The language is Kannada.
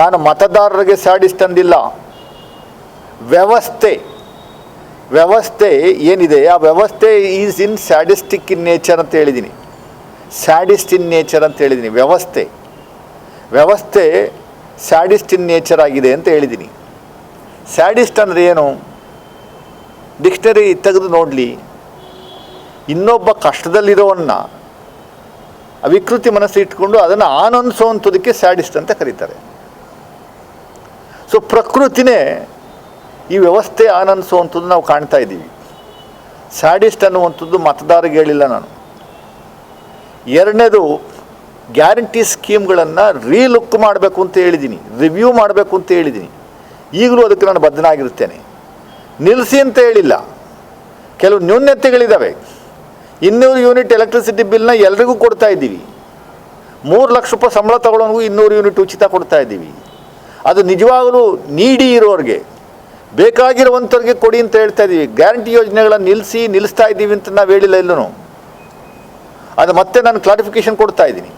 ನಾನು ಮತದಾರರಿಗೆ ಸ್ಯಾಡಿಸ್ಟ್ ಅಂದಿಲ್ಲ ವ್ಯವಸ್ಥೆ ವ್ಯವಸ್ಥೆ ಏನಿದೆ? ಆ ವ್ಯವಸ್ಥೆ is in sadistic in nature ಅಂತ ಹೇಳಿದ್ದೀನಿ ಸ್ಯಾಡಿಸ್ಟ್ ಇನ್ ನೇಚರ್ ಅಂತ ಹೇಳಿದ್ದೀನಿ ವ್ಯವಸ್ಥೆ ವ್ಯವಸ್ಥೆ ಸ್ಯಾಡಿಸ್ಟ್ ಇನ್ ನೇಚರ್ ಆಗಿದೆ ಅಂತ ಹೇಳಿದ್ದೀನಿ ಸ್ಯಾಡಿಸ್ಟ್ ಅಂದರೆ ಏನು? ಡಿಕ್ಷನರಿ ತೆಗೆದು ನೋಡಲಿ. ಇನ್ನೊಬ್ಬ ಕಷ್ಟದಲ್ಲಿರೋವನ್ನ ಅವಿಕೃತಿ ಮನಸ್ಸು ಇಟ್ಕೊಂಡು ಅದನ್ನು ಆನಂದಿಸುವಂಥದಕ್ಕೆ ಸ್ಯಾಡಿಸ್ಟ್ ಅಂತ ಕರೀತಾರೆ. ಸೊ ಪ್ರಕೃತಿನೇ ಈ ವ್ಯವಸ್ಥೆ ಆನಂದಿಸುವಂಥದ್ದು ನಾವು ಕಾಣ್ತಾ ಇದ್ದೀವಿ. ಸ್ಯಾಡಿಸ್ಟ್ ಅನ್ನುವಂಥದ್ದು ಮತದಾರರಿಗೆ ಹೇಳಿಲ್ಲ ನಾನು. ಎರಡನೇದು ಗ್ಯಾರಂಟಿ ಸ್ಕೀಮ್ಗಳನ್ನು ರೀಲುಕ್ ಮಾಡಬೇಕು ಅಂತ ಹೇಳಿದ್ದೀನಿ. ರಿವ್ಯೂ ಮಾಡಬೇಕು ಅಂತ ಹೇಳಿದ್ದೀನಿ. ಈಗಲೂ ಅದಕ್ಕೆ ನಾನು ಬದ್ಧನಾಗಿರುತ್ತೇನೆ. ನಿಲ್ಲಿಸಿ ಅಂತ ಹೇಳಿಲ್ಲ. ಕೆಲವು ನ್ಯೂನ್ಯತೆಗಳಿದ್ದಾವೆ ಇನ್ನೂರು ಯೂನಿಟ್ ಎಲೆಕ್ಟ್ರಿಸಿಟಿ ಬಿಲ್ನ ಎಲ್ರಿಗೂ ಕೊಡ್ತಾ ಇದ್ದೀವಿ. ಮೂರು ಲಕ್ಷ ರೂಪಾಯಿ ಸಂಬಳ ತಗೊಳ್ಳೋನಿಗೂ ಇನ್ನೂರು ಯೂನಿಟ್ ಉಚಿತ ಕೊಡ್ತಾ ಇದ್ದೀವಿ. ಅದು ನಿಜವಾಗಲೂ ನೀಡಿ ಇರೋರಿಗೆ ಬೇಕಾಗಿರುವಂಥವ್ರಿಗೆ ಕೊಡಿ ಅಂತ ಹೇಳ್ತಾ ಇದ್ದೀವಿ ಗ್ಯಾರಂಟಿ ಯೋಜನೆಗಳನ್ನು ನಿಲ್ಲಿಸಿ ನಿಲ್ಲಿಸ್ತಾ ಇದ್ದೀವಿ ಅಂತ ನಾವು ಹೇಳಿಲ್ಲ ಎಲ್ಲೂ ಅದು ಮತ್ತೆ ನಾನು ಕ್ಲಾರಿಫಿಕೇಶನ್ ಕೊಡ್ತಾ ಇದ್ದೀನಿ